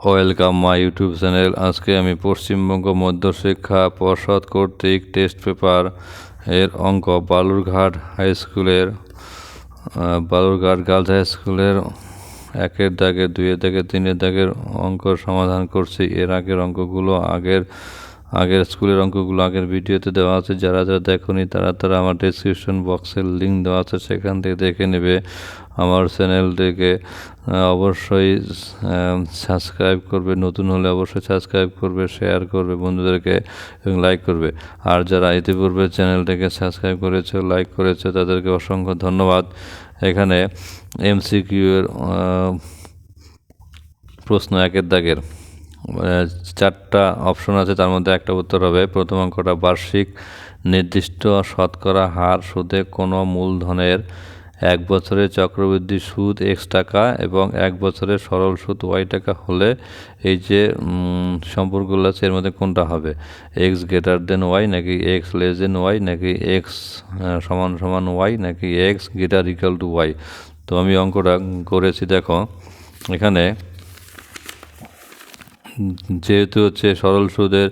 Welcome my YouTube channel. আজকে আমি পশ্চিমবঙ্গ মধ্যশিক্ষা পর্ষদ কর্তৃক টেস্ট পেপার এর অঙ্ক বালুরঘাট হাই স্কুলের বালুরঘাট গার্লস হাই স্কুলের একের দাগে দুইয়ের দাগে তিনের দাগের অঙ্ক সমাধান করছি। এর আগের অঙ্কগুলো আগের আগের স্কুলের অঙ্কগুলো আগের ভিডিওতে দেওয়া আছে। যারা যারা দেখোনি তারা তারা আমার ডিসক্রিপশন বক্সের লিঙ্ক দেওয়া আছে, সেখান থেকে দেখে নেবে। আমার চ্যানেলটিকে অবশ্যই সাবস্ক্রাইব করবে। নতুন হলে অবশ্যই সাবস্ক্রাইব করবে শেয়ার করবে বন্ধুদেরকে এবং লাইক করবে। আর যারা ইতিপূর্বে চ্যানেলটিকে সাবস্ক্রাইব করেছে লাইক করেছে, তাদেরকে অসংখ্য ধন্যবাদ। এখানে এমসিকিউ এর প্রশ্ন একের দাগের। চারটা অপশন আছে, তার মধ্যে একটা উত্তর হবে, প্রথম অঙ্কটা বার্ষিক নির্দিষ্ট শতকরা হার সুদে কোনো মূলধনের এক বছরের চক্রবৃদ্ধি সুদ এক্স টাকা এবং এক বছরের সরল সুদ ওয়াই টাকা হলে এই যে সম্পর্কগুলো আছে, এর মধ্যে কোনটা হবে? এক্স গ্রেটার দেন ওয়াই নাকি এক্স লেস দেন ওয়াই নাকি এক্স সমান সমান ওয়াই নাকি X greater equal to Y তো আমি অঙ্কটা করেছি, দেখো, এখানে যেহেতু হচ্ছে সরল সুদের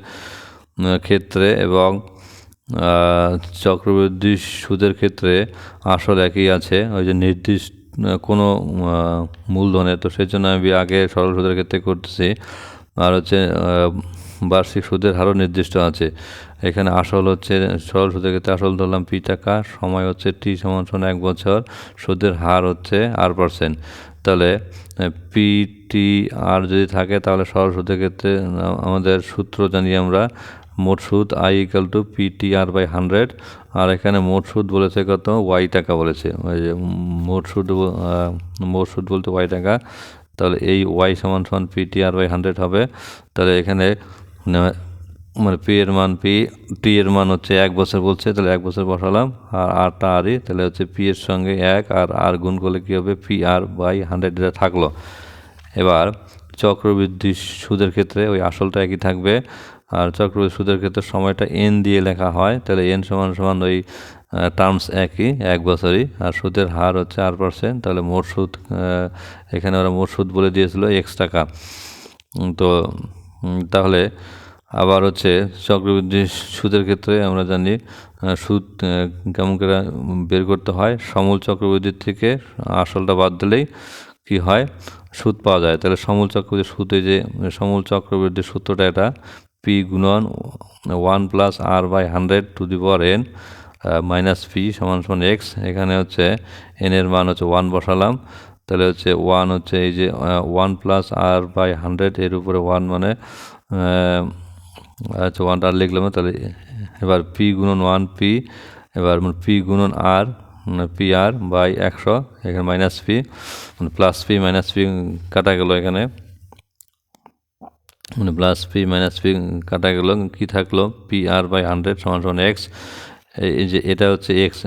ক্ষেত্রে এবং চক্রবৃদ্ধি সুদের ক্ষেত্রে আসল একই আছে। ওই যে নির্দিষ্ট কোনো মূলধনে, তো সেই জন্য আমি আগে সরল সুদের ক্ষেত্রে করতেছি। আর হচ্ছে বার্ষিক সুদের হারও নির্দিষ্ট আছে। এখানে আসল হচ্ছে, সরল সুদের ক্ষেত্রে আসল ধরলাম পি টাকা, সময় হচ্ছে টি সমান সমান এক বছর, সুদের হার হচ্ছে আর পার্সেন্ট। তাহলে পি টি আর যদি থাকে, তাহলে সরল সুদের ক্ষেত্রে আমাদের সূত্র জানি আমরা, মোট সুদ I equal to P T R by hundred, আর এখানে মোট সুদ বলেছে কত? ওয়াই টাকা বলেছে। মোট সুদ মোট সুদ বলতে ওয়াই টাকা, তাহলে এই ওয়াই সমান সমান P T R by hundred হবে। তাহলে এখানে মানে পি এর মান, পি, টি এর মান হচ্ছে এক বছর বলছে, তাহলে এক বছর বসালাম, আর আরটা আরই তাহলে হচ্ছে পি এর সঙ্গে এক, আর আর গুণ করলে কী হবে? পি আর বাই হান্ড্রেড এটা থাকল। এবার চক্রবৃদ্ধি সুদের ক্ষেত্রে ওই আসলটা একই থাকবে, আর চক্রবৃদ্ধি সুদের ক্ষেত্রে সময়টা এন দিয়ে লেখা হয়, তাহলে এন সমান সমান ওই টার্মস একই, এক বছরই, আর সুদের হার হচ্ছে আর পার্সেন্ট তাহলে মোট সুদ এখানে ওরা মোট সুদ বলে দিয়েছিল এক্স টাকা তো তাহলে আবার হচ্ছে চক্রবৃদ্ধি সুদের ক্ষেত্রে আমরা জানি সুদ কেমন করে বের করতে হয়, সমূল চক্রবৃদ্ধির থেকে আসলটা বাদ দিলেই কি হয়? সুদ পাওয়া যায়। তাহলে সমূল চক্রবৃদ্ধি সুদে যে, সমূল চক্রবৃদ্ধির সূত্রটা এটা, পি গুণন one plus R by hundred to the power N minus P সমান সমান এক্স। এখানে হচ্ছে এন এর মান হচ্ছে ওয়ান বসালাম। তাহলে হচ্ছে ওয়ান হচ্ছে এই যে one plus R by hundred এর উপরে ওয়ান মানে আচ্ছা ওয়ানটা আর লিখলাম তাহলে এবার পি গুণন ওয়ান পি এবার পি গুণন আর পি আর বাই একশো, এখানে মাইনাস পি মানে প্লাস পি মাইনাস পি কাটা গেল এখানে। মানে প্লাস পি মাইনাস পি কাটা গেল, কী থাকল? পি আর বাই হান্ড্রেড সমান সমান এক্স এই যে এটা হচ্ছে এক্স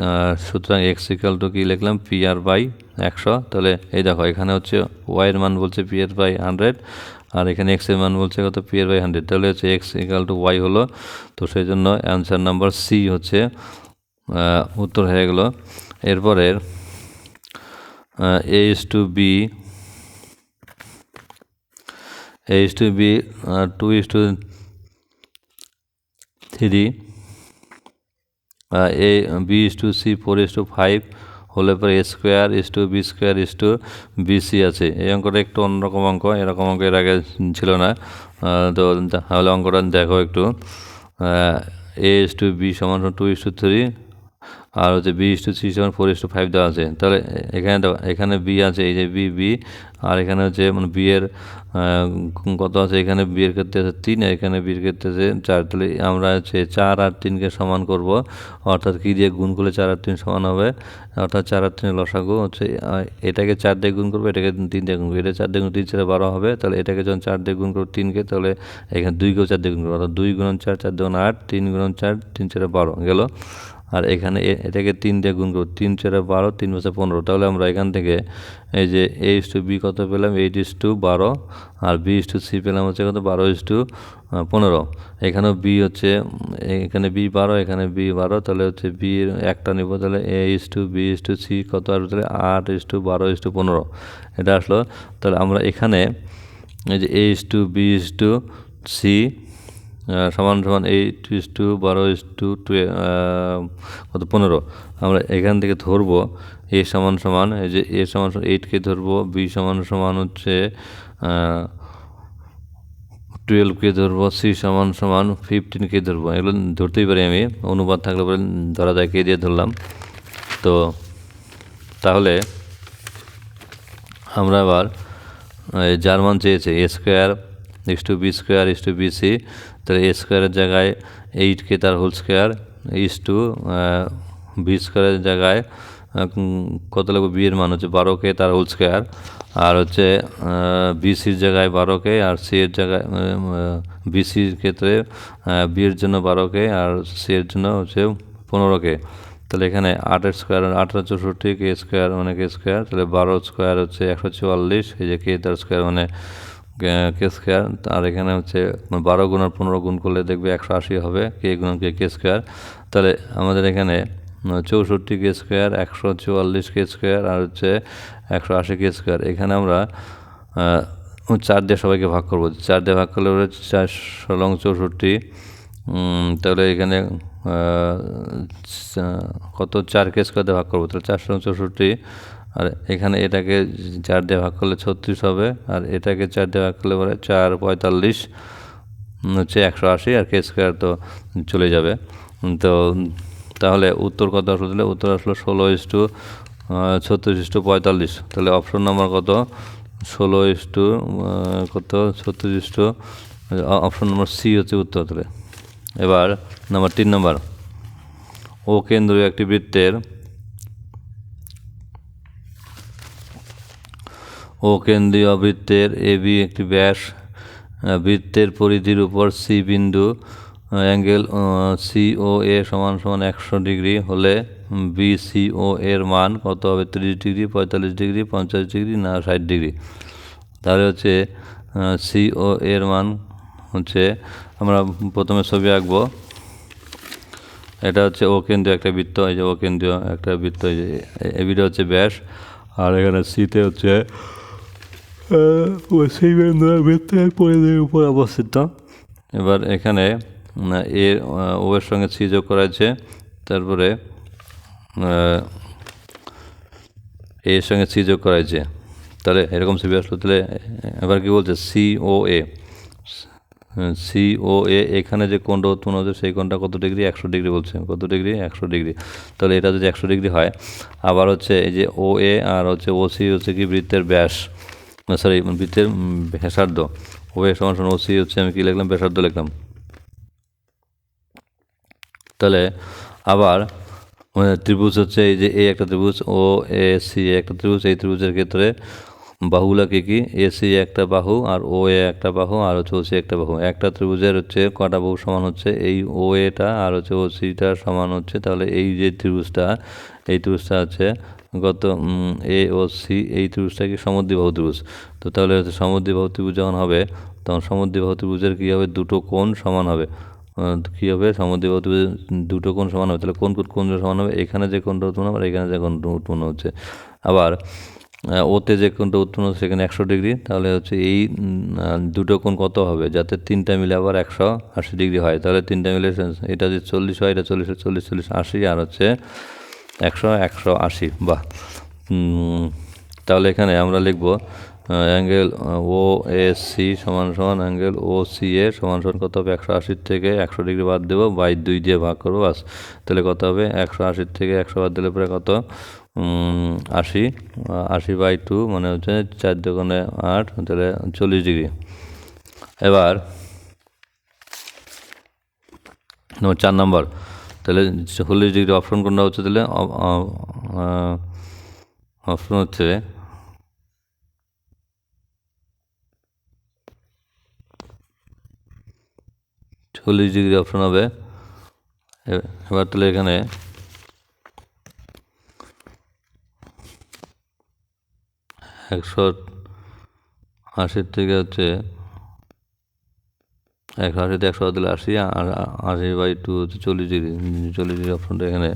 সুতরাং এক্স ইকাল টু কী লিখলাম? পি আর বাই একশো, তাহলে এই দেখো, এখানে হচ্ছে ওয়াইয়ের মান বলছে পি আর বাই হান্ড্রেড আর এখানে এক্সের মান বলছে কত? পি আর বাই হান্ড্রেড তাহলে হচ্ছে এক্স ইকাল টু ওয়াই হলো তো সেই জন্য অ্যান্সার নাম্বার সি হচ্ছে উত্তর হয়ে গেল। এরপরের A is to B b uh, 2 is to 3 uh, a b is to c 4 is to 5 হলে পরে A square is to B square is to BC আছে। এই অঙ্কটা একটু অন্যরকম অঙ্ক, এরকম অঙ্ক এর আগে ছিল না। তো তাহলে অঙ্কটা দেখো একটু। এ ইস টু বি সমান টু ইস টু থ্রি আর হচ্ছে বি ইস টু সি সমান ফোর ইস টু ফাইভ দেওয়া আছে। তাহলে এখানে এখানে বি আছে, এই যে বি বি আর এখানে হচ্ছে মানে বি এর কত আছে? এখানে বি এর ক্ষেত্রে আছে তিন, আর এখানে বি এর ক্ষেত্রে আছে চার। তাহলে আমরা হচ্ছে চার আর তিনকে সমান করব, অর্থাৎ কী দিয়ে গুণ করলে চার আর তিন সমান হবে? অর্থাৎ চার আর তিনের লসাগু হচ্ছে এটাকে চার দিয়ে গুণ করব, এটাকে তিন দিয়ে গুণ করব। এটা চার দিয়ে গুণ তিন চারে বারো হবে, তাহলে এটাকে যখন চার দিয়ে গুণ করব তিনকে, তাহলে এখানে দুইকেও চার দিয়ে গুণ করব। অর্থাৎ দুই গুণন চার চার দুগুণ আট, তিন গুণন চার, তিন চারে বারো, গেল? আর এখানে এটাকে তিন দিয়ে গুণ করব। তিন চারে বারো, তিন বছর পনেরো। তাহলে আমরা এখান থেকে এই যে এ ইস টু বি কত পেলাম? এইট ইস টু বারো। আর বি ইস টু সি পেলাম হচ্ছে কত? বারো ইস টু পনেরো। এখানেও বি হচ্ছে এখানে বি বারো, এখানে বি বারো। তাহলে হচ্ছে বি একটা নিব। তাহলে A is to B is to C কত আসবে? তাহলে আট ইস টু বারো ইস টু পনেরো। এটা আসলো। তাহলে আমরা এখানে এই যে A is to B is to C সমান সমান এইট ইস টু বারো ইস টু টুয়ে কত, পনেরো। আমরা এখান থেকে ধরবো এ সমান সমান, এই যে এ সমান সমান এইটকে ধরবো বি সমান সমান হচ্ছে টুয়েলভকে ধরবো সি সমান সমান ফিফটিনকে ধরবো। এগুলো ধরতেই পারি আমি, অনুপাত থাকলে পরে ধরা যায় কে দিয়ে ধরলাম। তো তাহলে আমরা আবার যার মান চেয়েছে A square X to B square X to B C তাহলে এ স্কোয়ারের জায়গায় এইটকে তার whole square is to B স্কোয়ারের জায়গায় কত লাগবে? বি এর মান হচ্ছে বারোকে তার হোল স্কোয়ার আর হচ্ছে বিসির জায়গায় বারোকে আর সি এর জায়গায় বিসির ক্ষেত্রে বি এর জন্য বারোকে আর সি এর জন্য হচ্ছে পনেরোকে তাহলে এখানে আটের স্কোয়ার আঠারো চৌষট্টি কে স্কোয়ার মানে কে স্কোয়ার তাহলে বারো স্কোয়ার হচ্ছে একশো চুয়াল্লিশ, এই যে কে তার স্কোয়ার মানে কে স্কোয়ার আর এখানে হচ্ছে বারো গুণ আর পনেরো গুণ করলে দেখবে একশো আশি হবে, কে গুণ কে কে স্কোয়ার তাহলে আমাদের এখানে চৌষট্টি কে স্কোয়ার একশো চুয়াল্লিশ কে স্কোয়ার আর হচ্ছে একশো আশি কে স্কোয়ার এখানে আমরা চার দিয়ে সবাইকে ভাগ করব। চার দিয়ে ভাগ করলে চার লং চৌষট্টি। তাহলে এখানে কত? চার কে স্কোয়ার দিয়ে ভাগ করব। তাহলে চারশো চৌষট্টি আর এখানে এটাকে চার দিয়ে ভাগ করলে ছত্রিশ হবে, আর এটাকে চার দিয়ে ভাগ করলে পরে চার পঁয়তাল্লিশ হচ্ছে একশো আশি, আর কে স্কোয়ার তো চলে যাবে। তো তাহলে উত্তর কত আসলো? আসলে উত্তর আসলো ষোলো ইস টু ছত্রিশ ইস টু পঁয়তাল্লিশ। তাহলে অপশন নম্বর কত? ষোলো ইস টু কত? ছত্রিশ is to option number C হচ্ছে উত্তর তাহলে। এবার নাম্বার তিন নম্বর। ও কেন্দ্রীয় একটি বৃত্তের ও কেন্দ্রীয় বৃত্তের এ বি একটি ব্যাস বৃত্তের পরিধির উপর সি বিন্দু অ্যাঙ্গেল সি ও এ সমান সমান একশো ডিগ্রি হলে বি সি ও এর মান কত হবে তিরিশ ডিগ্রি পঁয়তাল্লিশ ডিগ্রি পঞ্চাশ ডিগ্রি না ষাট ডিগ্রি তাহলে হচ্ছে সি ও এর মান হচ্ছে আমরা প্রথমে ছবি আঁকবো এটা হচ্ছে ও কেন্দ্রীয় একটা বৃত্ত এই যে ও কেন্দ্রীয় একটা বৃত্ত এই যে এবিটা হচ্ছে ব্যাস আর এখানে সিতে হচ্ছে সেই বৃত্তের পরিধির উপর অবস্থিত। এবার এখানে এর ও এর সঙ্গে সি যোগ তারপরে এর সঙ্গে সি যোগ তাহলে এরকম ছবি আসলো, তাহলে এবার কি বলছে? C O A C O এ এখানে যে কোনটা উৎপন্ন হচ্ছে, সেই কোনটা কত ডিগ্রি? একশো ডিগ্রি বলছে। কত ডিগ্রি? একশো ডিগ্রি। তাহলে এটা যদি একশো ডিগ্রি হয়, আবার হচ্ছে এই যে ও এ আর হচ্ছে ও সি হচ্ছে কি বৃত্তের ব্যাস। সরি বৃত্তের ব্যাসার্ধ ও এ সমান সমান ও সি হচ্ছে, আমি কী লিখলাম? ব্যাসার্ধ লিখলাম। তাহলে আবার ত্রিভুজ হচ্ছে এই যে এ একটা ত্রিভুজ ও এ সি একটা ত্রিভুজ। এই ত্রিভুজের ক্ষেত্রে বাহুগুলা কী কী? এ সি একটা বাহু আর ও এ একটা বাহু আর হচ্ছে ও সি একটা বাহু। একটা ত্রিভুজের হচ্ছে কটা বাহু সমান হচ্ছে? এই ও এটা আর হচ্ছে ও সিটা সমান হচ্ছে। তাহলে এই যে ত্রিভুজটা, এই ত্রিভুজটা হচ্ছে গত এ ও সি এই ত্রিভুজটা কি সমুদ্রবাহু ত্রিভুজ? তো তাহলে হচ্ছে সমুদ্রবাহু ত্রিভুজ যখন হবে, তখন সমুদ্রবাহু ত্রিভুজের কী হবে? দুটো কোণ সমান হবে। কী হবে? সমুদ্রবাহু ত্রিভুজ দুটো কোণ সমান হবে। তাহলে কোন কোন সমান হবে? এখানে যে কোণটা উৎপন্ন হবে এখানে যে কোণটা উৎপন্ন হচ্ছে। আবার ওতে যে কোণটা উৎপন্ন হচ্ছে, সেখানে একশো ডিগ্রি। তাহলে হচ্ছে এই দুটো কোণ কত হবে? যাতে তিনটা মিলে আবার একশো আশি ডিগ্রি হয়। তাহলে তিনটা মিলে, এটা যে চল্লিশ হয়, এটা চল্লিশ চল্লিশ চল্লিশ, আশি, আর হচ্ছে একশো একশো আশি, বাহ। তাহলে এখানে আমরা লিখব অ্যাঙ্গেল ও এস সি সমান সমান অ্যাঙ্গেল ও সি এ সমান সমান কত হবে? একশো আশির থেকে একশো ডিগ্রি বাদ দেবো, বাই দুই দিয়ে ভাগ করব, বাস। তাহলে কত হবে? একশো আশির থেকে একশো বাদ দিলে পরে কত? আশি আশি বাই টু মানে হচ্ছে চার দোকানে আট, তাহলে চল্লিশ ডিগ্রি। এবার চার নম্বর। তাহলে চল্লিশ ডিগ্রি অপশন কোনটা হচ্ছে, তাহলে অপশন হচ্ছে চল্লিশ ডিগ্রি অপশন হবে এবার তাহলে এখানে একশো আশির থেকে হচ্ছে একশো আশিতে একশো দিলে আশি আর আশি বাই টু হচ্ছে চল্লিশ ডিগ্রি চল্লিশ ডিগ্রি অপশনটা এখানে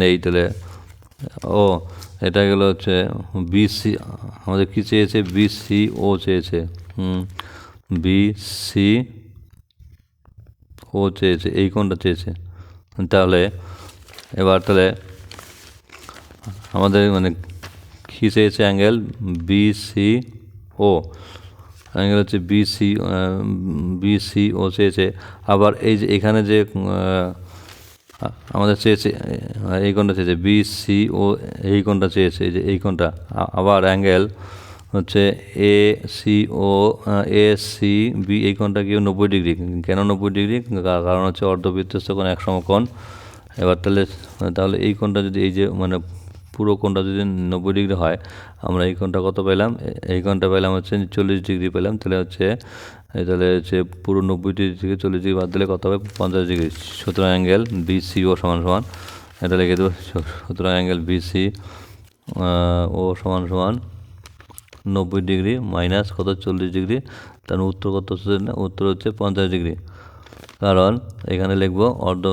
নেই তাহলে। ও, এটা গেলো হচ্ছে বিসি আমাদের কী চেয়েছে? বিসি ও চেয়েছে। বিসি ও চেয়েছে, এই কোনটা চেয়েছে? তাহলে, এবার তাহলে আমাদের মানে কী চেয়েছে অ্যাঙ্গেল? বিসি ও অ্যাঙ্গেল হচ্ছে বিসি বিসি ও চেয়েছে আবার এই যে এখানে যে আমাদের চেয়েছে এই কোনটা চেয়েছে। বিসি ও এই কোনটা চেয়েছে, এই যে এই কোনটা আবার অ্যাঙ্গেল হচ্ছে A C O A C B এই কোণটা কি নব্বই ডিগ্রি। কেন নব্বই ডিগ্রি? কারণ হচ্ছে অর্ধবৃত্তস্থ কোণ, এক সমকোণ। এবার তাহলে তাহলে এই কোণটা যদি এই যে মানে পুরো কোণটা যদি নব্বই ডিগ্রি হয়, আমরা এই কোণটা কত পেলাম? এই কোণটা পেলাম হচ্ছে চল্লিশ ডিগ্রি পেলাম। তাহলে হচ্ছে তাহলে হচ্ছে পুরো নব্বই ডিগ্রি থেকে চল্লিশ ডিগ্রি বাদ দিলে কত হবে? পঞ্চাশ ডিগ্রি। সুতরাং অ্যাঙ্গেল বিসি ও সমান সমান। এটা লিখে দেবো। সুতরাং অ্যাঙ্গেল বিসি ও সমান সমান নব্বই ডিগ্রি মাইনাস কত? চল্লিশ ডিগ্রি। তার উত্তর কত হচ্ছে না? উত্তর হচ্ছে পঞ্চাশ ডিগ্রি। কারণ এখানে লিখব অর্ধ,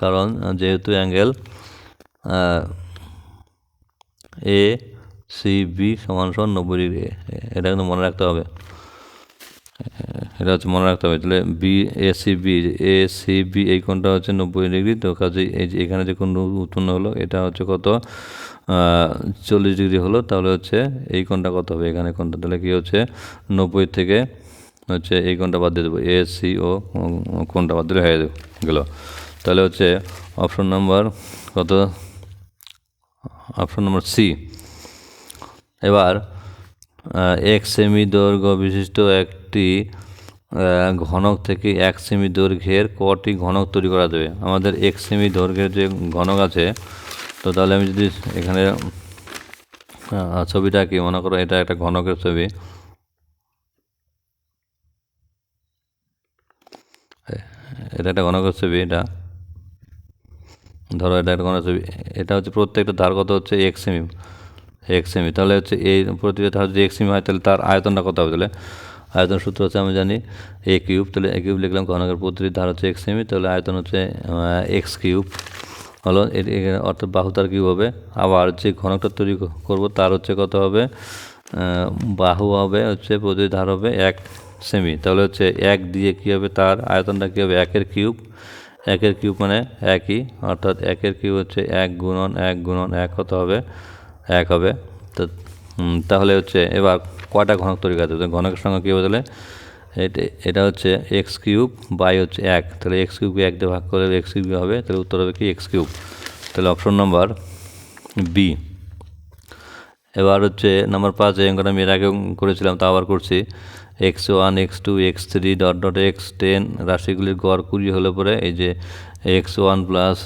কারণ যেহেতু অ্যাঙ্গেল এ সি বি সমান সমান নব্বই ডিগ্রি। এটা কিন্তু মনে রাখতে হবে। এটা হচ্ছে মনে রাখতে হবে। তাহলে B A C B A C B এই কোণটা হচ্ছে নব্বই ডিগ্রি। তো কাজে এই যে এখানে যে কোণ উৎপন্ন হলো, এটা হচ্ছে কত? চল্লিশ ডিগ্রি হলো। তাহলে হচ্ছে এই কোণটা কত হবে এখানে কোণটা? তাহলে কি হচ্ছে? নব্বই থেকে হচ্ছে এই কোণটা বাদ দিয়ে দেবো। এ সি ও কোণটা বাদ দিলে হয়ে গেল। তাহলে হচ্ছে অপশন নাম্বার কত? Option number C. এবার এক সেমি দৈর্ঘ্য বিশিষ্ট একটি ঘনক থেকে এক সেমি দৈর্ঘ্যের কটি ঘনক তৈরি করা যাবে। আমাদের এক সেমি দৈর্ঘ্যের যে ঘনক আছে, তো তাহলে আমি যদি এখানে ছবিটা কি মনে করো এটা একটা ঘনকের ছবি। এটা একটা ঘনকের ছবি, এটা। ধরো এটা ছবি, এটা হচ্ছে প্রত্যেকটা ধার কত হচ্ছে এক সেমি এক সেমি তাহলে হচ্ছে এই প্রতিটা ধার যদি এক সেমি হয়, তাহলে তার আয়তনটা কত হবে? তাহলে আয়তন সূত্র হচ্ছে আমি জানি এ কিউব তাহলে এ কিউব লিখলাম ঘনকের প্রতিটি ধার হচ্ছে এক সেমি তাহলে আয়তন হচ্ছে এক্স কিউব হলো এটি অর্থাৎ বাহুতার কিউব হবে, আবার যে ঘনকটা তৈরি করব, তার হচ্ছে কত হবে? বাহু হবে, হচ্ছে প্রতিটি ধার হবে এক সেমি তাহলে হচ্ছে এক দিয়ে কী হবে? তার আয়তনটা কী হবে? একের কিউব একের কিউব মানে একই, অর্থাৎ একের কিউব হচ্ছে এক গুণন এক গুণন এক কত হবে, এক হবে। তো তাহলে হচ্ছে এবার কয়টা ঘনক তৈরি হবে ঘনকের সঙ্গে কী তাহলে এটা এটা হচ্ছে এক্স কিউব বাই হচ্ছে এক। তাহলে এক্স কিউবকে এক দিয়ে ভাগ করে এক্স কিউব হবে, তাহলে উত্তর হবে কি এক্স কিউব? তাহলে অপশন নাম্বার বি এবার হচ্ছে নাম্বার পাঁচ অঙ্কটা আমি এর আগে করেছিলাম, তা আবার করছি। X one X two X three dot dot X ten রাশিগুলির গড় কুড়ি হলে পরে এই যে X one plus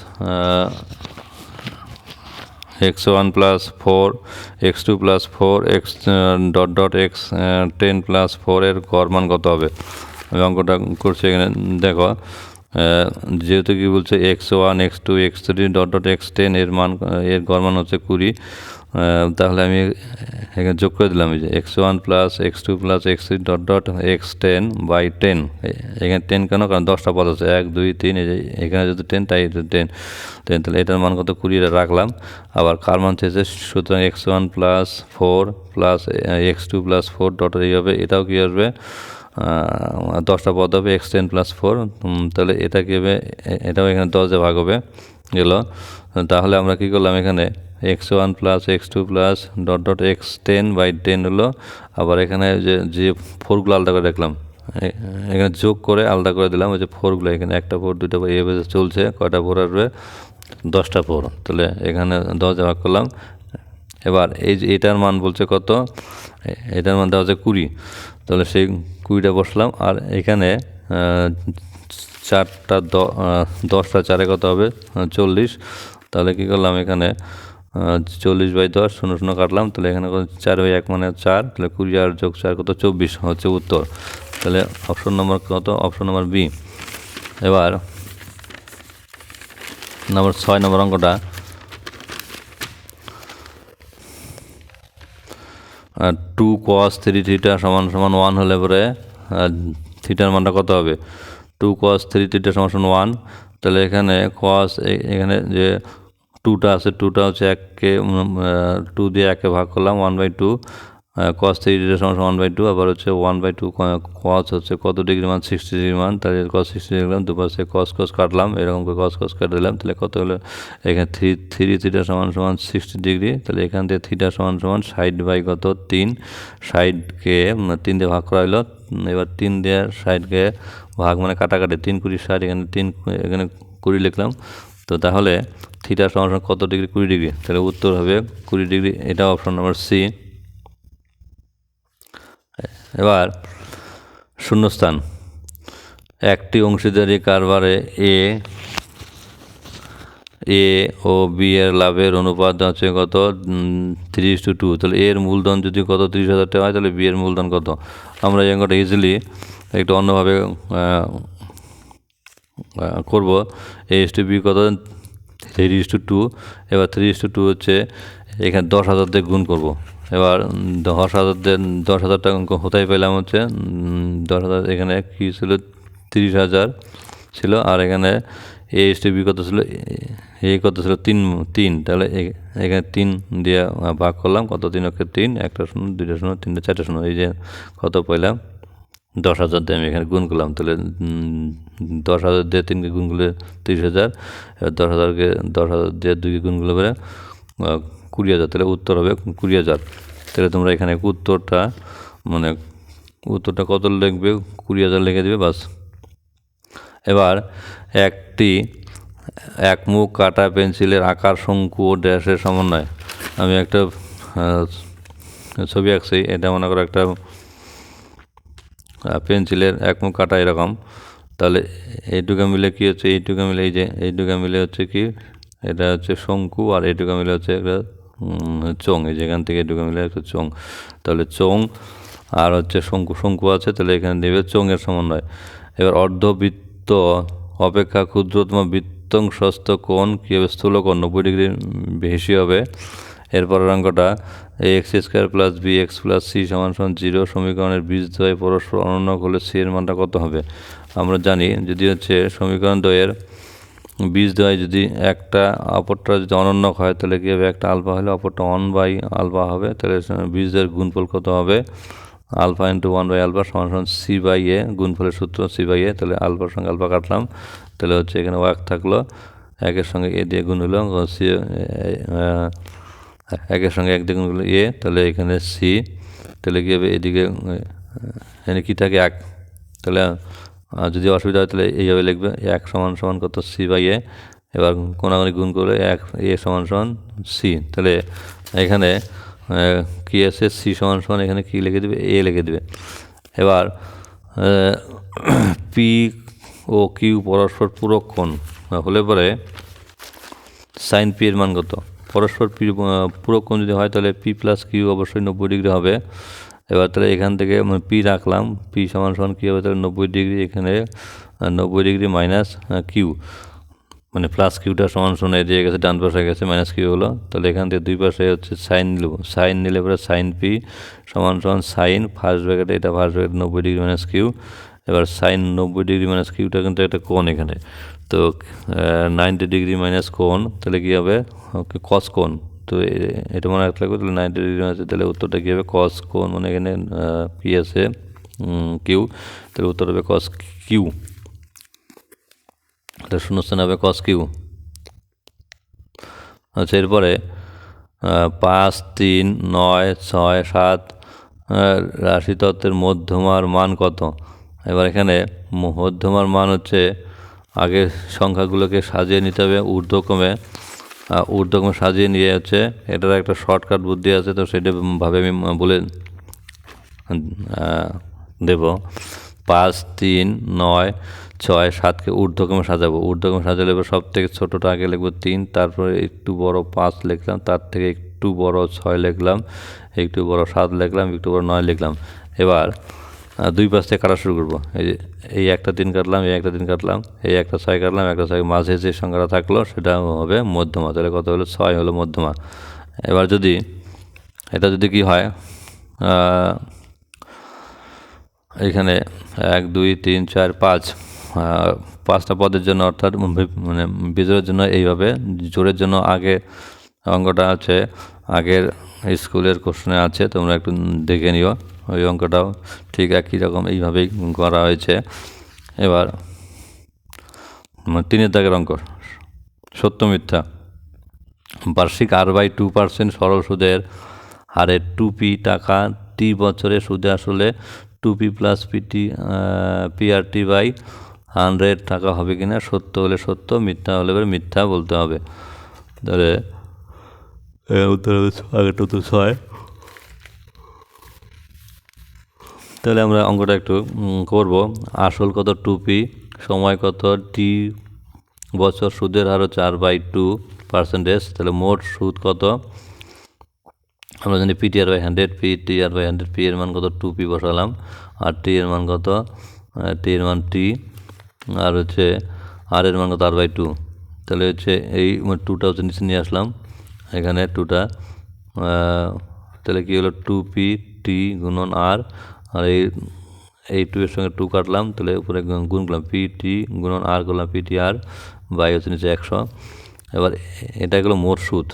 X one plus four X two plus four X dot dot X ten plus ফোরের গড় মান কত হবে? আমি অঙ্কটা করছি এখানে, দেখো যেহেতু কি বলছে X one X two X three dot dot X ten এর মান, এর গড় মান হচ্ছে কুড়ি তাহলে আমি এখানে যোগ করে দিলাম যে X one plus X two plus X three dot dot X ten by ten এখানে টেন কেন? কারণ দশটা পদ আছে, এক, দুই, তিন এখানে যদি টেন তাই টেন টেন তাহলে এটার মান কত? কুড়ি রাখলাম। আবার কার মান চেয়েছে? সুতরাং X one plus four plus X two plus four dot এই হবে, এটাও কী আসবে? দশটা পদ হবে এক্স টেন প্লাস ফোর তাহলে এটা কী হবে? এটাও এখানে দশ ভাগ হবে, গেল। তাহলে আমরা কী করলাম এখানে? X one plus X two plus dot dot X ten by ten হলো। আবার এখানে যে যে ফোরগুলো আলাদা করে রাখলাম। এ- এখানে যোগ করে আলাদা করে দিলাম। ওই যে ফোরগুলো এখানে, একটা ফোর দুইটা ফোর এভাবে চলছে। কয়টা ফোর আসবে? দশটা ফোর তাহলে এখানে দশ ভাগ করলাম। এবার এই যে, এটার মান বলছে কত? এটার মান দেওয়া হচ্ছে কুড়ি। তাহলে সেই কুড়িটা বসলাম। আর এখানে চারটা দশটা চারে কত হবে? চল্লিশ। তাহলে কী করলাম এখানে চল্লিশ বাই দশ, শূন্য শূন্য কাটলাম, তাহলে এখানে চার বাই এক মানে চার, তাহলে কুড়ি আর যোগ চার কত, চব্বিশ হচ্ছে উত্তর। তাহলে অপশন নম্বর কত? অপশন নম্বর বি এবার নম্বর ছয় নম্বর অঙ্কটা। টু কস থ্রি থিটা সমান সমান ওয়ান হলে পরে থিটার মানটা কত হবে? টু কস থ্রি থিটা সমান সমান ওয়ান তাহলে এখানে কস এখানে যে টুটা আছে টুটা হচ্ছে এককে টু দিয়ে একে ভাগ করলাম one by two cos three degree সমান ওয়ান বাই টু আবার হচ্ছে ওয়ান বাই টু কস হচ্ছে কত ডিগ্রি মান? সিক্সটি ডিগ্রি মান, তাহলে কস সিক্সটি ডিগ্রি দিলাম দুপাশে কস কস কাটলাম, এরকম করে কস কস কাটে দিলাম, তাহলে কত হলো? এখানে থ্রি থ্রি থিটা সমান সমান সিক্সটি ডিগ্রি তাহলে এখান থেকে থ্রিটা সমান সমান সাইড বাই কত? তিন সাইডকে তিন দিয়ে ভাগ করা হলো এবার তিন দিয়ে সাইডকে ভাগ মানে কাটাকাটি, তিন কুড়ি ষাট, এখানে তিন, এখানে কুড়ি লিখলাম তো তাহলে থিটা সমান সমান কত ডিগ্রি কুড়ি ডিগ্রি তাহলে উত্তর হবে কুড়ি ডিগ্রি এটা অপশন নাম্বার সি এবার শূন্যস্থান। একটি অংশীদারি কারবারে এ এ ও বি এর লাভের অনুপাত হচ্ছে কত? তিরিশ টু টু তাহলে এর মূলধন যদি কত? তিরিশ হাজার টাকা হয়, তাহলে বি এর মূলধন কত? আমরা এই অঙ্কটা ইজিলি একটু অন্যভাবে করব। এ এস টু বি কত? থ্রি ইস টু টু এবার থ্রি ইস টু টু হচ্ছে, এখানে দশ হাজার দিয়ে গুণ করব। এবার দশ হাজার দশ হাজার টাকা কোথায় পেলাম হচ্ছে? দশ হাজার, এখানে কী ছিল? তিরিশ হাজার ছিল। আর এখানে এ এস বি কত ছিল? এ কত ছিল? তিন তিন। তাহলে এখানে তিন দিয়ে ভাগ করলাম। কত? তিন অক্ষে তিন, একটা শূন্য, দুইটা শূন্য, তিনটা চারটে শূন্য। এই যে কত পেলাম? দশ হাজার দিয়ে আমি এখানে গুণ করলাম, তাহলে দশ হাজার দিয়ে তিনকে গুণ করলে তিরিশ হাজার দশ হাজারকে, দশ হাজার দিয়ে দুইকে গুণ করলে পরে কুড়ি হাজার, তাহলে উত্তর হবে কুড়ি হাজার। তাহলে তোমরা এখানে উত্তরটা মানে উত্তরটা কত লিখবে? কুড়ি হাজার লিখে দেবে, বাস। এবার একটি, এক মুখ কাটা পেন্সিলের আকার শঙ্কু ও ড্যাশের সমন্বয়। আমি একটা ছবি আঁকছি, এটা মনে করো একটা পেন্সিলের এক মুখ কাটা এরকম। তাহলে এইটুকা মিলে কী হচ্ছে? এইটুকা মিলে এই যে, এইটুকা মিলে হচ্ছে কি? এটা হচ্ছে শঙ্কু আর এইটুকা মিলে হচ্ছে একটা চং। এই যেখান থেকে এইটুকা মিলে একটা চং। তাহলে চোং আর হচ্ছে শঙ্কু। শঙ্কু আছে, তাহলে এখানে দেবে চোঙের সমন্বয়। এবার অর্ধবৃত্ত, অপেক্ষা ক্ষুদ্রতম বৃত্তংশস্থ কোণ কী হবে স্থূলকোণ? নব্বই ডিগ্রি বেশি হবে। এরপরের অঙ্কটা X square plus B X plus C সমান সমান জিরো সমীকরণের বীজ দ্বয় পরস্পর অনন্য হলে সি এর মানটা কত হবে? আমরা জানি যদি হচ্ছে সমীকরণ দ্বয়ের বীজ দ্বয় যদি একটা, অপরটা যদি অনন্য হয়, তাহলে কী হবে? একটা আলফা হলে অপরটা ওয়ান বাই আলফা হবে, তাহলে বীজ দ্বয়ের গুণফল কত হবে? Alpha into one by alpha সমান সমান সি বাই এ গুণফলের সূত্র সি বাই এ তাহলে আলফার সঙ্গে আলফা কাটলাম, তাহলে হচ্ছে এখানে ওয়াক থাকল, একের সঙ্গে এ দিয়ে গুণ হলো সি একের সঙ্গে এক হলো এ, তাহলে এখানে সি, তাহলে কী হবে এদিকে এখানে কী থাকে, এক, তাহলে যদি অসুবিধা হয় তাহলে এইভাবে লিখবে, এক সমান সমান কত সি বাই এ, এবার কোনাগুনি গুণ করলে এক, এ সমান সমান সি, তাহলে এখানে কী আছে, সি সমান সমান এখানে কী লিখে দেবে, এ লিখে দেবে। এবার পি ও কিউ পরস্পর পূরক কোণ, হলে পরে সাইন পি এর মান কত? পরস্পর পূরক কোণ যদি হয় তাহলে পি প্লাস কিউ অবশ্যই নব্বই ডিগ্রি হবে। এবার তাহলে এখান থেকে পি রাখলাম, পি সমান সমান কী হবে তাহলে নব্বই ডিগ্রি, এখানে নব্বই ডিগ্রি মাইনাস কিউ মানে প্লাস কিউটা সমান সমান এদিকে গেছে, ডান পাশে গেছে মাইনাস কিউ হলো। তাহলে এখান থেকে দুই পাশে হচ্ছে সাইন নেব সাইন নিলে পরে সাইন পি সমান সমান সাইন ফার্স্ট ব্র্যাকেটে এটা ফার্স্ট ব্র্যাকেট নব্বই ডিগ্রি মাইনাস কিউ এবার সাইন নব্বই ডিগ্রি মাইনাস কিউটা কিন্তু একটা কোণ এখানে। তো নাইনটি ডিগ্রি মাইনাস কোণ, তাহলে কী হবে? ওকে কস কোণ। তো এটা মনে রাখতে লাগবে, তাহলে নাইনটি ডিগ্রি মাইনাস তাহলে উত্তরটা কী হবে? কস কোণ মানে এখানে পি আছে? কিউ তাহলে উত্তর হবে কস কিউ তাহলে শূন্যস্থান হবে কস কিউ আচ্ছা এরপরে পাঁচ, তিন, নয়, ছয়, সাত রাশি তত্ত্বের মধ্যমার মান কত? এবার এখানে মধ্যমার মান হচ্ছে, আগে সংখ্যাগুলোকে সাজিয়ে নিতে হবে ঊর্ধ্বক্রমে। ঊর্ধ্বক্রমে সাজিয়ে নিয়ে হচ্ছে, এটার একটা শর্টকাট বুদ্ধি আছে, তো সেটা ভাবে আমি বলে দেব। পাঁচ, তিন, নয়, ছয়, সাতকে ঊর্ধ্বক্রমে সাজাবো। ঊর্ধ্বক্রমে সাজালে এবার সব থেকে ছোটোটা আগে লিখব তিন, তারপরে একটু বড় পাঁচ লিখলাম, তার থেকে একটু বড় ছয় লিখলাম, একটু বড় সাত লিখলাম, একটু বড় নয় লিখলাম। এবার দুই পাশ থেকে কাটা শুরু করব। এই যে, এই একটা দিন কাটলাম, এই একটা দিন কাটলাম, এই একটা ছয় কাটলাম, একটা ছয় মাঝে যে সংখ্যাটা থাকল, সেটা হবে মধ্যমা। তাহলে কত হলো? ছয় হলো মধ্যমা। এবার যদি, এটা যদি কি হয় এখানে এক, দুই, তিন, চার, পাঁচ পাঁচটা পদের জন্য অর্থাৎ মানে বিজয়ের জন্য এইভাবে জোরের জন্য আগে অঙ্কটা আছে আগের স্কুলের কোশ্চেনে আছে, তোমরা একটু দেখে নিও। ওই অঙ্কটাও ঠিক একই রকম এইভাবেই করা হয়েছে। এবার, তিনের দাগের অঙ্ক, সত্য মিথ্যা। বার্ষিক আর বাই টু পার্সেন্ট সরল সুদের হারে টু পি টাকা টি বছরে সুদে আসলে two P plus PT PRT by hundred টাকা হবে কিনা? সত্য হলে সত্য, মিথ্যা হলে মিথ্যা বলতে হবে। তাহলে উত্তর হবে আগেরটা ছয় তাহলে আমরা অঙ্কটা একটু করব। আসল কত টু পি সময় কত টি বছর সুদের হার চার বাই টু পার্সেন্টেজ। তাহলে মোট সুদ কত? আমরা জানি P T R by hundred P T R by hundred P এর মান কত? টু পি বসালাম। আর টি এর মান কত? টি এর মান টি আর হচ্ছে আর এর মান কত? আর বাই টু তাহলে হচ্ছে এই টুটা হচ্ছে নিচে নিয়ে আসলাম। এখানে টুটা তাহলে কী হলো? টু পি টি গুণন আর আর এই এই টু এর সঙ্গে টু কাটলাম, তাহলে উপরে গুণ করলাম পি টি গুণন আর করলাম পি টি আর বাই হচ্ছে নিচে একশো। এবার এটা গেলো মোট সুদ।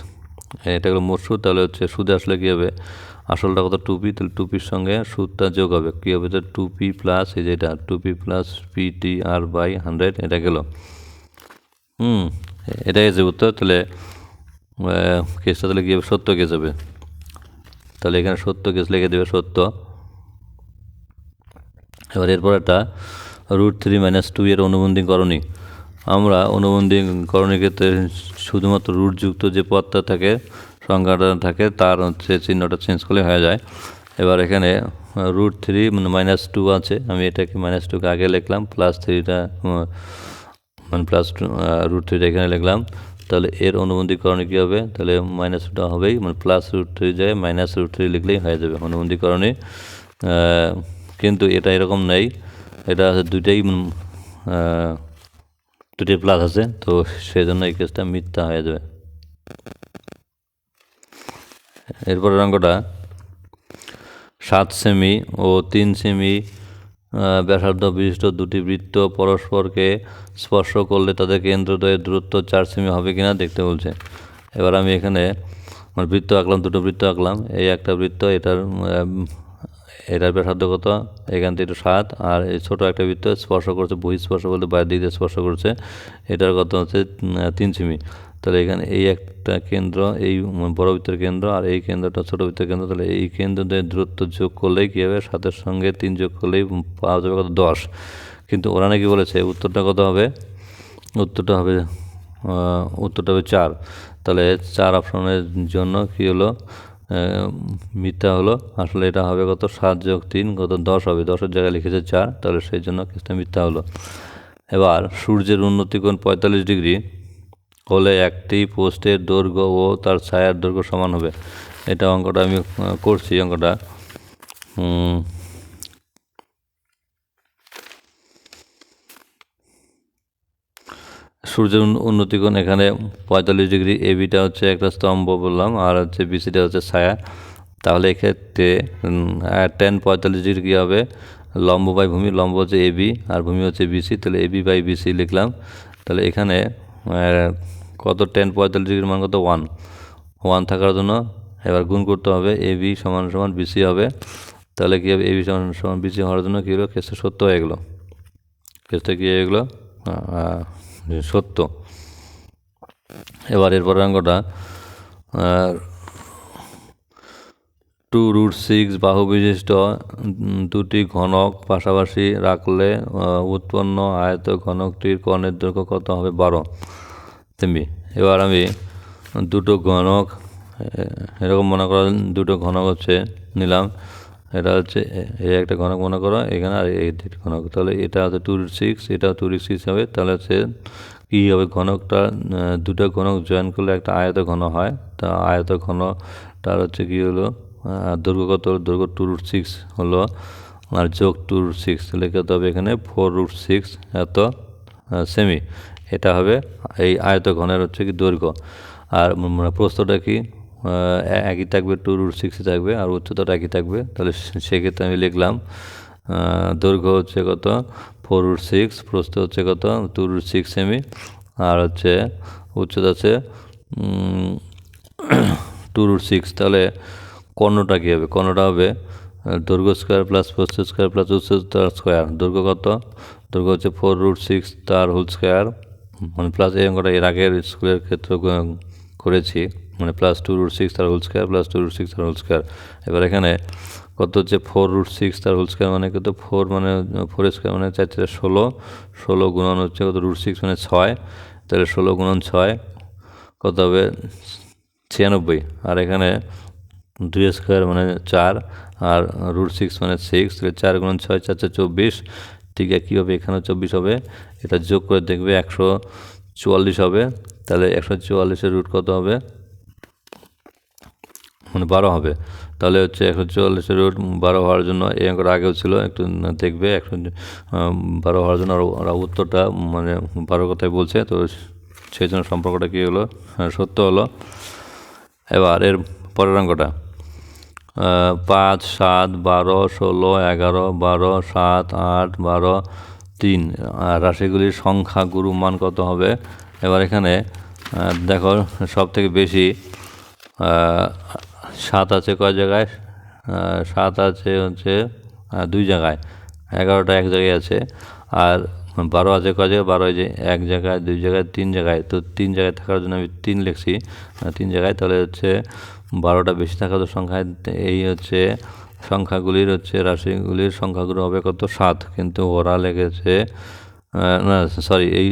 এটা গেলো মোট সুদ, তাহলে হচ্ছে সুদে আসলে কী হবে? আসলটা কত টু পি তাহলে টু পির সঙ্গে সুদটা যোগ হবে। কী হবে? তো টু পি প্লাস এই যেটা two P plus P T R by hundred এটা গেলো। হুম, এটাই যে উত্তর। তাহলে কেসটা তাহলে হবে সত্য কেস হবে। তাহলে এখানে সত্য কেস লিখে দেবে, সত্য। এবার এরপর একটা রুট থ্রি মাইনাস টু এর অনুবন্ধী করণী। আমরা অনুবন্ধী করণীর ক্ষেত্রে শুধুমাত্র রুটযুক্ত যে পদটা থাকে সংখ্যাটা থাকে, তার হচ্ছে চিহ্নটা চেঞ্জ করলে হয়ে যায়। এবার এখানে রুট থ্রি মানে মাইনাস টু আছে, আমি এটাকে মাইনাস টুকে আগে লিখলাম প্লাস থ্রিটা মানে প্লাস টু রুট থ্রিটা এখানে লিখলাম। তাহলে এর অনুবন্ধীকরণে কী হবে? তাহলে মাইনাস টুটা হবেই মানে প্লাস রুট থ্রি যায় মাইনাস রুট থ্রি লিখলেই হয়ে যাবে অনুবন্ধীকরণে। কিন্তু এটা এরকম নেই। এটা দুইটাই আহ, প্লাস আছে তো সেই জন্য এই কেসটা মিথ্যা হয়ে যাবে। এরপরের অঙ্কটা সাত সেমি ও তিন সেমি ব্যাসার্ধ, বিশিষ্ট দুটি বৃত্ত পরস্পরকে স্পর্শ করলে তাদের কেন্দ্রদ্বয়ের দূরত্ব চার সেমি হবে কিনা দেখতে বলছে। এবার আমি এখানে আমার বৃত্ত আঁকলাম, দুটো বৃত্ত আঁকলাম। এই একটা বৃত্ত, এটার এটার ব্যাসার্ধ কত? এখান থেকে সাত। আর এই ছোটো একটা বৃত্ত স্পর্শ করছে, বহিঃস্পর্শ বলতে বাইরের দিক দিয়ে স্পর্শ করছে। এটার কত হচ্ছে? তিন সেমি। তাহলে এখানে এই একটা কেন্দ্র, এই বড় বৃত্তের কেন্দ্র আর এই কেন্দ্রটা ছোটো বৃত্তের কেন্দ্র, তাহলে এই কেন্দ্রদের দূরত্ব যোগ করলেই কী হবে? সাতের সঙ্গে তিন যোগ করলেই পাওয়া যাবে কত? দশ। কিন্তু ওরা নাকি বলেছে উত্তরটা কত হবে? উত্তরটা হবে উত্তরটা হবে চার। তাহলে চার অপশনের জন্য কী হলো? মিথ্যা হলো। আসলে এটা হবে কত? সাত যোগ তিন কত? দশ হবে। দশের জায়গায় লিখেছে চার, তাহলে সেই জন্য কেসটা মিথ্যা হলো। এবার সূর্যের উন্নতিকোণ পঁয়তাল্লিশ ডিগ্রি। হলে একটি পোস্টের দৈর্ঘ্য ও তার ছায়ার দৈর্ঘ্য সমান হবে। এটা অঙ্কটা আমি করছি অঙ্কটা। সূর্যের উন- উন্নতিকোণ এখানে পঁয়তাল্লিশ ডিগ্রি এবিটা হচ্ছে একটা স্তম্ভ বললাম, আর হচ্ছে বিসিটা হচ্ছে ছায়া। তাহলে এক্ষেত্রে টেন পঁয়তাল্লিশ ডিগ্রি কী হবে? লম্ব বাই ভূমি, লম্ব হচ্ছে এবি আর ভূমি হচ্ছে বিসি তাহলে এবি বাই বিসি লিখলাম। তাহলে এখানে কত টেন পঁয়তাল্লিশ ডিগ্রির মান কত ওয়ান ওয়ান থাকার জন্য এবার গুণ করতে হবে এ বি সমান সমান বিসি হবে। তাহলে কী হবে? এ বি সমান সমান বিসি হওয়ার জন্য কী হলো? কেসটা সত্য হয়ে গেলো। কেসটা কী হয়ে গেলো? সত্য। এবার এরপরের অঙ্কটা টু রুট সিক্স বাহু বিশিষ্ট দুটি ঘনক পাশাপাশি রাখলে উৎপন্ন আয়ত ঘনকটির কর্ণের দৈর্ঘ্য কত হবে? বারো। তেমনি এবার আমি দুটো ঘনক এরকম মনে করো দুটো ঘনক হচ্ছে নিলাম। এটা হচ্ছে এই একটা ঘনক মনে করো, এখানে আর এই ঘনক। তাহলে এটা হচ্ছে টু রুট সিক্স এটা টু সিক্স হবে। তাহলে হচ্ছে কী হবে? ঘনকটা দুটো ঘনক জয়েন করলে একটা আয়ত ঘন হয়। তা আয়ত ঘনটার হচ্ছে কী হলো? দৈর্ঘ্য কত? দৈর্ঘ্য টু রুট সিক্স হলো। আর যোগ টু রুট সিক্স কত হবে এখানে? ফোর রুট সিক্স এত সেমি এটা হবে এই আয়ত ঘনের হচ্ছে কি দৈর্ঘ্য। আর মানে প্রস্থটা কি একই থাকবে টু রুট সিক্সই থাকবে আর উচ্চতাটা একই থাকবে। তাহলে সেক্ষেত্রে আমি লিখলাম দৈর্ঘ্য হচ্ছে কত? ফোর রুট সিক্স প্রস্থ হচ্ছে কত? টু রুট সিক্স সেমি আর হচ্ছে উচ্চতা আছে টু রুট সিক্স তাহলে কর্ণটা কী হবে? কর্ণটা হবে দৈর্ঘ্য স্কোয়ার প্লাস প্রস্থ স্কোয়ার প্লাস উচ্চতা স্কোয়ার দৈর্ঘ্য কত? দৈর্ঘ্য হচ্ছে ফোর রুট সিক্স তার হোল স্কোয়ার মানে প্লাস এই অঙ্কটা এর আগের স্কুলের ক্ষেত্রে করেছি। মানে প্লাস টু রুট সিক্স তার whole square plus two root six তার হোল স্কোয়ার এবার এখানে কত হচ্ছে ফোর রুট সিক্স তার হোল স্কোয়ার মানে কত ফোর মানে ফোর স্কোয়ার মানে চার চার ষোলো। ষোলো গুণন হচ্ছে কত রুট সিক্স মানে ছয়। তাহলে ষোলো গুণন ছয়, কত হবে ছিয়ানব্বই। আর এখানে দুই স্কোয়ার মানে চার, আর রুট সিক্স মানে সিক্স তাহলে চার গুণ ছয়, চার চার চব্বিশ। ঠিক হবে এখানেও চব্বিশ হবে? এটা যোগ করে দেখবে একশো চুয়াল্লিশ হবে। তাহলে একশো চুয়াল্লিশের রুট কত হবে? মানে বারো হবে। তাহলে হচ্ছে একশো চুয়াল্লিশের রুট বারো হওয়ার জন্য এই অঙ্কটা আগেও ছিল একটু দেখবে একশো বারো হওয়ার জন্য ওরা- উত্তরটা মানে বারো কথাই বলছে। তো সেই জন্য সম্পর্কটা কী হলো? হ্যাঁ, সত্য হলো। এবার এর পরের অঙ্কটা। পাঁচ, সাত, বারো, ষোলো, এগারো, বারো, সাত, আট, বারো, তিন। রাশিগুলির সংখ্যা গুরু মান কত হবে? এবার এখানে দেখো সব থেকে বেশি সাত আছে কয় জায়গায়? সাত আছে হচ্ছে দুই জায়গায়। এগারোটা এক জায়গায় আছে। আর বারো আছে কয় জায়গায়? বারো যে এক জায়গায়, দুই জায়গায়, তিন জায়গায়। তো তিন জায়গায় থাকার জন্য আমি তিন লিখছি। তিন জায়গায়, তাহলে হচ্ছে বারোটা বেশি থাকা তো সংখ্যায় এই হচ্ছে সংখ্যাগুলির হচ্ছে রাশিগুলির সংখ্যাগুলো হবে কত? সাত। কিন্তু ওরা লেগেছে না সরি এই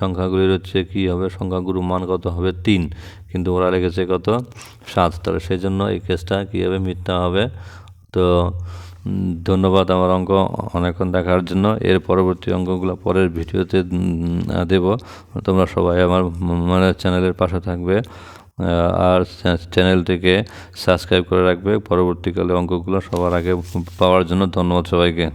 সংখ্যাগুলির হচ্ছে কি হবে? সংখ্যাগুরু মান কত হবে? তিন। কিন্তু ওরা লেগেছে কত? সাত। তাহলে সেই জন্য এই কেসটা কী হবে মিথ্যা হবে? তো ধন্যবাদ আমার অঙ্ক অনেকক্ষণ দেখার জন্য। এর পরবর্তী অঙ্কগুলো পরের ভিডিওতে দেব। তোমরা সবাই আমার মানে চ্যানেলের পাশে থাকবে। আর চ্যা- চ্যানেলটিকে সাবস্ক্রাইব করে রাখবে। পরবর্তীকালে অঙ্কগুলো সবার আগে পাওয়ার জন্য ধন্যবাদ সবাইকে।